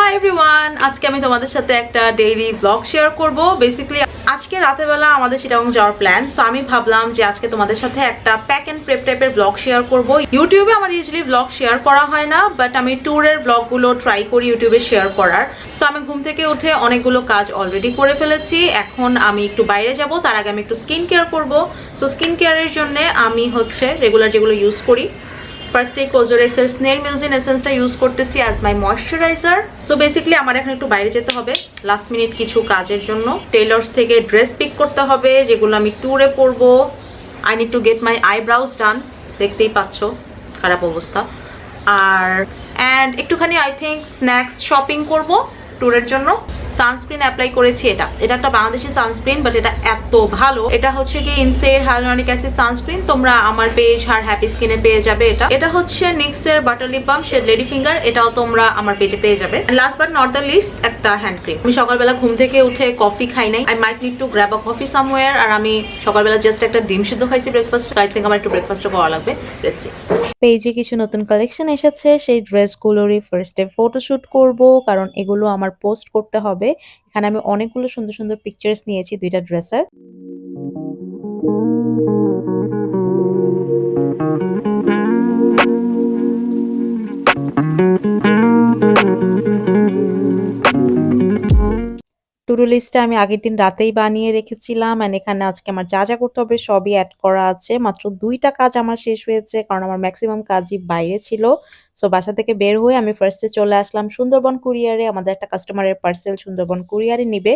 Hi everyone আজকে আমি তোমাদের সাথে একটা ডেইলি ব্লগ শেয়ার করব। বেসিক্যালি আজকে রাতের বেলা আমাদের সেটাও যাওয়ার প্ল্যান সো আমি ভাবলাম যে আজকে তোমাদের সাথে একটা প্যাক অ্যান্ড প্রেপ টাইপের ব্লগ শেয়ার করব। ইউটিউবে আমার ইউজুয়ালি ব্লগ শেয়ার করা হয় না বাট আমি ট্যুরের ব্লগগুলো ট্রাই করি ইউটিউবে শেয়ার করার। সো আমি ঘুম থেকে উঠে অনেকগুলো কাজ অলরেডি করে ফেলেছি। এখন আমি একটু বাইরে যাব, তার আগে আমি একটু স্কিন কেয়ার করব। সো স্কিন কেয়ারের জন্য আমি হচ্ছে রেগুলার যেগুলো ইউজ করি ফার্স্টে কোজোরেক্সের স্নেল মিউজিন এসেন্সটা ইউজ করতেছি as my moisturiser so basically আমার এখন একটু বাইরে যেতে হবে। লাস্ট মিনিট কিছু কাজের জন্য। টেলার্স থেকে ড্রেস পিক করতে হবে, যেগুলো আমি ট্যুরে পরবো। I need to get my eyebrows done দেখতেই পাচ্ছ, খারাপ অবস্থা। আর অ্যান্ড একটুখানি আই থিঙ্ক স্ন্যাক্স শপিং করব ট্যুরের জন্য। সানস্ক্রিন অ্যাপ্লাই করেছি এটা। এটা একটা বাংলাদেশি সানস্ক্রিন বাট এটা এত ভালো। এটা হচ্ছে কি ইনসের হাইলোনিক অ্যাসিড সানস্ক্রিন তোমরা আমার পেজ আর হ্যাপি স্কিনে পেয়ে যাবে এটা। এটা হচ্ছে নিক্সের butter lip balm shade lady finger এটাও তোমরা আমার পেজে পেয়ে যাবে। Last but not the least একটা হ্যান্ড ক্রিম আমি সকালবেলা ঘুম থেকে উঠে কফি খাই নাই। I might need to grab a coffee somewhere আর আমি সকালবেলা জাস্ট একটা ডিম সিদ্ধ খাইছি ব্রেকফাস্ট আই থিঙ্ক আমার একটু ব্রেকফাস্টও করা লাগবে। সি পেজে কিছু নতুন কালেকশন এসেছে, সেই ড্রেসগুলোরই ফার্স্টে ফটোশ্যুট করব, কারণ এগুলো আমার পোস্ট করতে হবে। এখানে আমি অনেকগুলো সুন্দর সুন্দর পিকচার্স নিয়েছি দুইটা ড্রেসের টুডু লিস্টটা আমি আগের দিন রাতেই বানিয়ে রেখেছিলাম এন্ড এখানে আজকে আমার যা যা করতে হবে সবই অ্যাড করা আছে। মাত্র দুইটা কাজ আমার শেষ হয়েছে, কারণ আমার ম্যাক্সিমাম কাজই বাইরে ছিল। সো বাসা থেকে বের হয়ে আমি ফার্স্টে চলে আসলাম সুন্দরবন কুরিয়ারে আমাদের একটা কাস্টমারের পার্সেল সুন্দরবন কুরিয়ারে নিবে।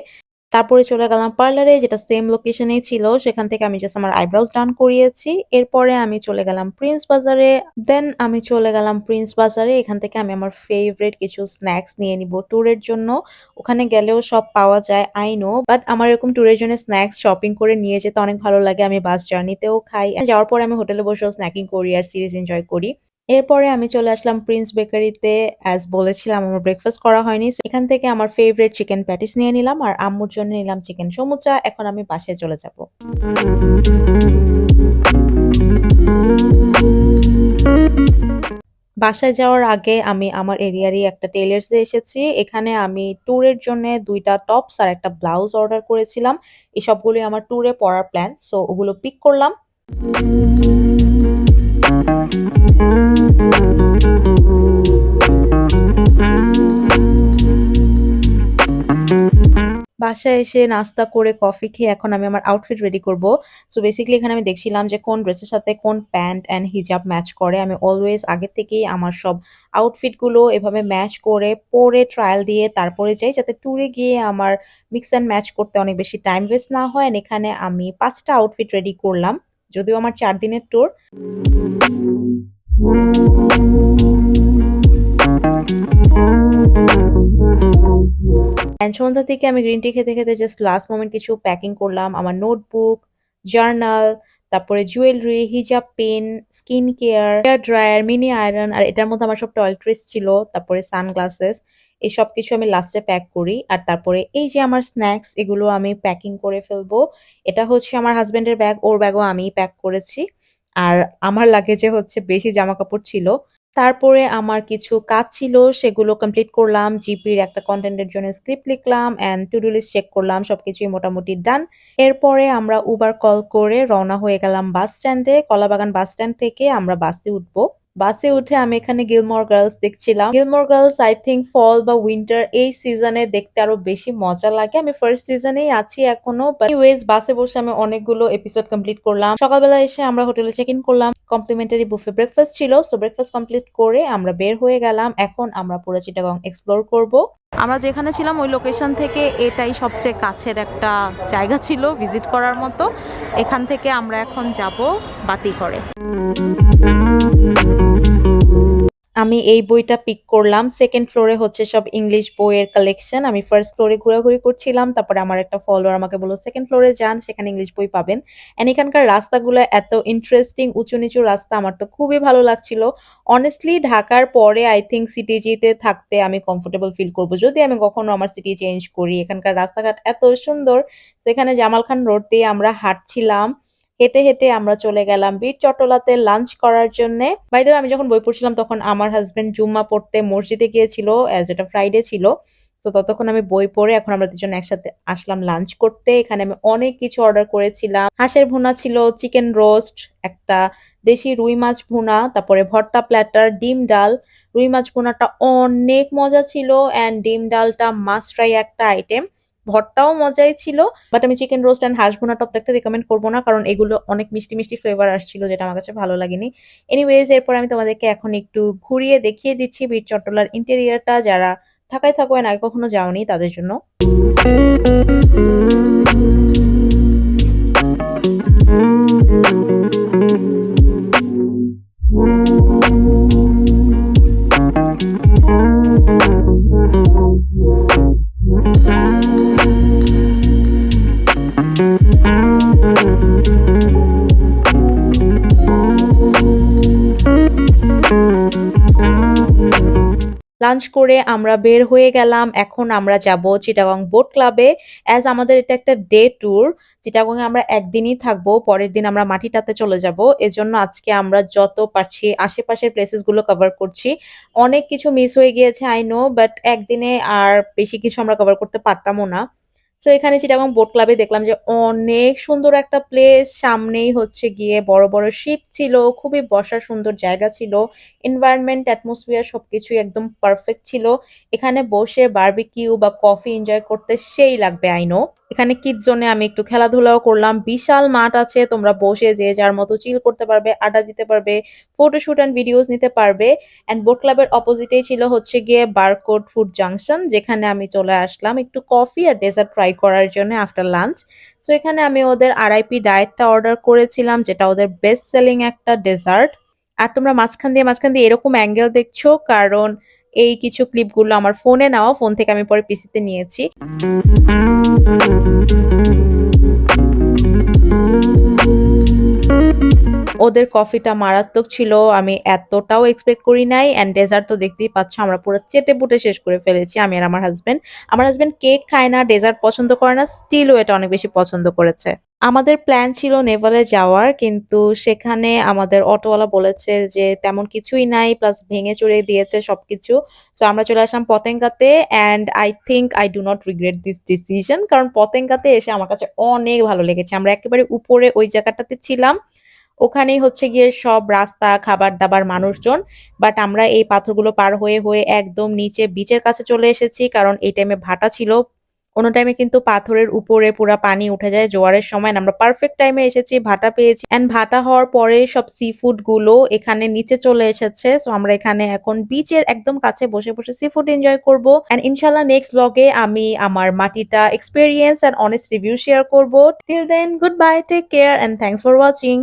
তারপরে চলে গেলাম পার্লারে, যেটা সেম লোকেশনেই ছিল। সেখান থেকে আমি জাস্ট আমার আইব্রাউজ ডান করিয়েছি। এরপরে আমি চলে গেলাম প্রিন্স বাজারে দেন আমি চলে গেলাম প্রিন্স বাজারে এখান থেকে আমি আমার ফেভারিট কিছু স্ন্যাক্স নিয়ে নিব ট্যুরের জন্য। ওখানে গেলেও সব পাওয়া যায় আই নো বাট আমার এরকম ট্যুরের জন্য স্ন্যাক্স শপিং করে নিয়ে যেতে অনেক ভালো লাগে। আমি বাস জার্নিতেও খাই। যাওয়ার পরে আমি হোটেলে বসেও স্ন্যাকিং করি আর সিরিজ এনজয় করি। এরপরে আমি চলে আসলাম প্রিন্স বেকারিতে অ্যাজ বলেছিলাম আমার ব্রেকফাস্ট করা হয়নি এখান থেকে আমার ফেভারিট চিকেন প্যাটিস নিয়ে নিলাম, আর আম্মুর জন্য নিলাম চিকেন সমুচা, এখন আমি বাসায় চলে যাব। বাসায় যাওয়ার আগে আমি আমার এরিয়ারই একটা টেলার্সে এসেছি, এখানে আমি ট্যুরের জন্য দুইটা টপস আর একটা ব্লাউজ অর্ডার করেছিলাম এই সবগুলোই আমার ট্যুরে পরার প্ল্যান সো ওগুলো পিক করলাম। বাসায় এসে নাস্তা করে কফি খেয়ে এখন আমি আমার আউটফিট রেডি করব। সো বেসিক্যালি এখানে আমি দেখছিলাম যে কোন ড্রেসের সাথে কোন প্যান্ট অ্যান্ড হিজাব ম্যাচ করে। আমি অলওয়েজ আগে থেকেই আমার সব আউটফিটগুলো এভাবে ম্যাচ করে, পরে ট্রায়াল দিয়ে তারপরে যাই, যাতে ট্যুরে গিয়ে আমার মিক্স অ্যান্ড ম্যাচ করতে অনেক বেশি টাইম ওয়েস্ট না হয়। এখানে আমি পাঁচটা আউটফিট রেডি করলাম, যদিও আমার চার দিনের ট্যুর অ্যান্ড সন্ধ্যা থেকে আমি গ্রিন টি খেতে খেতে জাস্ট লাস্ট মোমেন্ট কিছু প্যাকিং করলাম, আমার নোটবুক জার্নাল তারপরে জুয়েলারি হিজাব pen skin care hair dryer mini iron আর এটার মধ্যে আমার সব টয়লেট্রিস ছিল, তারপরে সানগ্লাসেস এই সব কিছু আমি লাস্টে প্যাক করি। আর তারপরে এই যে আমার স্ন্যাক্স এগুলো আমি প্যাকিং করে ফেলব। এটা হচ্ছে আমার হাজবেন্ডের ব্যাগ ওর ব্যাগও আমিই প্যাক করেছি। আর আমার লাগেজে হচ্ছে বেশি জামা কাপড় ছিল। তারপরে আমার কিছু কাজ ছিল, সেগুলো কমপ্লিট করলাম, জিপির একটা কন্টেন্টের জন্য স্ক্রিপ্ট লিখলাম and to do list check করলাম, সবকিছুই মোটামুটি ডান এরপরে আমরা উবার কল করে রওনা হয়ে গেলাম বাস স্ট্যান্ডে কলাবাগান বাস স্ট্যান্ড থেকে আমরা বাসে উঠবো। বাসে উঠে আমি এখানে গিলমোর গার্লস দেখছিলাম। Gilmore Girls I think fall বা উইন্টার এই সিজনে দেখতে আরও বেশি মজা লাগে। আমি ফার্স্ট সিজনেই আছি এখনও ওয়েজ বাসে বসে আমি অনেকগুলো এপিসোড কমপ্লিট করলাম। সকালবেলা এসে আমরা হোটেলে চেক ইন করলাম। কমপ্লিমেন্টারি বুফে ব্রেকফাস্ট ছিল সো ব্রেকফাস্ট কমপ্লিট করে আমরা বের হয়ে গেলাম। এখন আমরা পুরো চিটাগং এক্সপ্লোর করব। আমরা যেখানে ছিলাম ওই লোকেশন থেকে এটাই সবচেয়ে কাছের একটা জায়গা ছিল ভিজিট করার মতো। এখান থেকে আমরা এখন যাব বাতিঘরে। আমি এই বইটা পিক করলাম। সেকেন্ড ফ্লোরে হচ্ছে সব ইংলিশ বইয়ের কালেকশন আমি ফার্স্ট ফ্লোরে ঘোরাঘুরি করছিলাম, তারপরে আমার একটা ফলোয়ার আমাকে বলল সেকেন্ড ফ্লোরে যান, সেখানে ইংলিশ বই পাবেন। এন্ড এখানকার রাস্তাগুলো এত ইন্টারেস্টিং উঁচু নিচু রাস্তা, আমার তো খুবই ভালো লাগছিল। অনেস্টলি ঢাকার পরে আই থিঙ্ক সিটিজিতে থাকতে আমি কমফোর্টেবল ফিল করব। যদি আমি কখনো আমার সিটি চেঞ্জ করি, এখানকার রাস্তাঘাট এত সুন্দর সেখানে জামাল খান রোড দিয়ে আমরা হাঁটছিলাম হেঁটে হেঁটে আমরা চলে গেলাম বীর চটলাতে লাঞ্চ করার জন্য। বাই দ্য আমি যখন বই পড়ছিলাম তখন আমার হাজবেন্ড জুম্মা পড়তে মসজিদে গিয়েছিল অ্যাজ এটা ফ্রাইডে ছিল। তো ততক্ষণ আমি বই পড়ে এখন আমরা দুজন একসাথে আসলাম লাঞ্চ করতে। এখানে আমি অনেক কিছু অর্ডার করেছিলাম। হাঁসের ভুনা ছিল চিকেন রোস্ট একটা দেশি রুই মাছ ভুনা, তারপরে ভর্তা প্ল্যাটার ডিম ডাল। রুই মাছ ভুনাটা অনেক মজা ছিল অ্যান্ড ডিম ডালটা মাস্ট ট্রাই একটা আইটেম ভর্তাও মজাই ছিল বাট আমি চিকেন রোস্ট অ্যান্ড হাঁস ভুনাটা তো একটা রেকমেন্ড করব না, কারণ এগুলো অনেক মিষ্টি মিষ্টি ফ্লেভার আসছিল যেটা আমার কাছে ভালো লাগেনি। এনিওয়েজ এরপর আমি তোমাদেরকে এখন একটু ঘুরিয়ে দেখিয়ে দিচ্ছি বীর চট্টলার ইন্টেরিয়ারটা যারা ঢাকায় থাকো আর আগে কখনো যাওনি, তাদের জন্য। লাঞ্চ করে আমরা বের হয়ে গেলাম। এখন আমরা যাব চিটাগং বোট ক্লাবে অ্যাজ আমাদের এটা একটা ডে ট্যুর চিটাগং আমরা একদিনই থাকব, পরের দিন আমরা মাটিটাতে চলে যাব। এজন্য আজকে আমরা যত পারছি আশেপাশের প্লেসেসগুলো কভার করছি। অনেক কিছু মিস হয়ে গিয়েছে আই নো বাট একদিনে আর বেশি কিছু আমরা কভার করতে পারতামও না। তো এখানে চিটাগং বোট ক্লাবে দেখলাম যে অনেক সুন্দর একটা প্লেস সামনেই হচ্ছে গিয়ে বড় বড় শিপ ছিল, খুবই বসার সুন্দর জায়গা ছিল। এনভায়রনমেন্ট অ্যাটমসফিয়ার সবকিছুই একদম পারফেক্ট ছিল। এখানে বসে বারবিকিউ বা কফি এনজয় করতে সেই লাগবে আইনো এখানে কিড জোনে আমি একটু খেলাধুলাও করলাম। বিশাল মাঠ আছে, তোমরা বসে যে যার মতো চিল করতে পারবে, আড্ডা দিতে পারবে ফটোশুট অ্যান্ড ভিডিওস নিতে পারবে। অ্যান্ড বোট ক্লাবের অপোজিটেই ছিল হচ্ছে গিয়ে বারকোড ফুড জাংশন যেখানে আমি চলে আসলাম। একটু কফি আর ডেজার্ট ট্রাই করার জন্য আফটার লাঞ্চ সো এখানে আমি ওদের আরআইপি ডায়েটটা অর্ডার করেছিলাম, যেটা ওদের বেস্ট সেলিং একটা ডেজার্ট আর তোমরা মাঝখান দিয়ে মাঝখান দিয়ে এরকম অ্যাঙ্গেল দেখছ, কারণ এই কিছু ক্লিপগুলো আমার ফোনে নেওয়া ফোন থেকে আমি পরে পিসিতে নিয়েছি। ওদের কফিটা মারাত্মক ছিল, আমি এতটাও এক্সপেক্ট করি নাই অ্যান্ড ডেজার্ট তো দেখতেই পাচ্ছ, আমরা পুরো চেটে পুটে শেষ করে ফেলেছি, আমি আর আমার হাজব্যান্ড আমার হাজব্যান্ড কেক খায় না ডেজার্ট পছন্দ করে না স্টিলও এটা অনেক বেশি পছন্দ করেছে। আমাদের প্ল্যান ছিল নেভালে যাওয়ার, কিন্তু সেখানে আমাদের অটোওয়ালা বলেছে যে তেমন কিছুই নাই প্লাস ভেঙে চড়ে দিয়েছে সবকিছু। তো আমরা চলে আসলাম পতেঙ্গাতে and I think I do not regret this decision কারণ পতেঙ্গাতে এসে আমার কাছে অনেক ভালো লেগেছে। আমরা একেবারে উপরে ওই জায়গাটাতে ছিলাম ওখানেই হচ্ছে গিয়ে সব রাস্তা খাবার দাবার মানুষজন। বাট আমরা এই পাথরগুলো পার হয়ে হয়ে একদম নিচে বিচের কাছে চলে এসেছি, কারণ এই টাইমে ভাটা ছিল। অন্য টাইমে কিন্তু পাথরের উপরে পুরা পানি উঠে যায়, জোয়ারের সময়। আমরা পারফেক্ট টাইমে এসেছি, ভাটা পেয়েছি। অ্যান্ড ভাটা হওয়ার পরে সব সি ফুডগুলো এখানে নিচে চলে এসেছে। সো আমরা এখানে এখন বিচের একদম কাছে বসে বসে সি ফুড এনজয় করব অ্যান্ড ইনশাল্লাহ নেক্সট ব্লগে আমি আমার মাটিটা experience and honest review share করব। Till then good bye take care and thanks for watching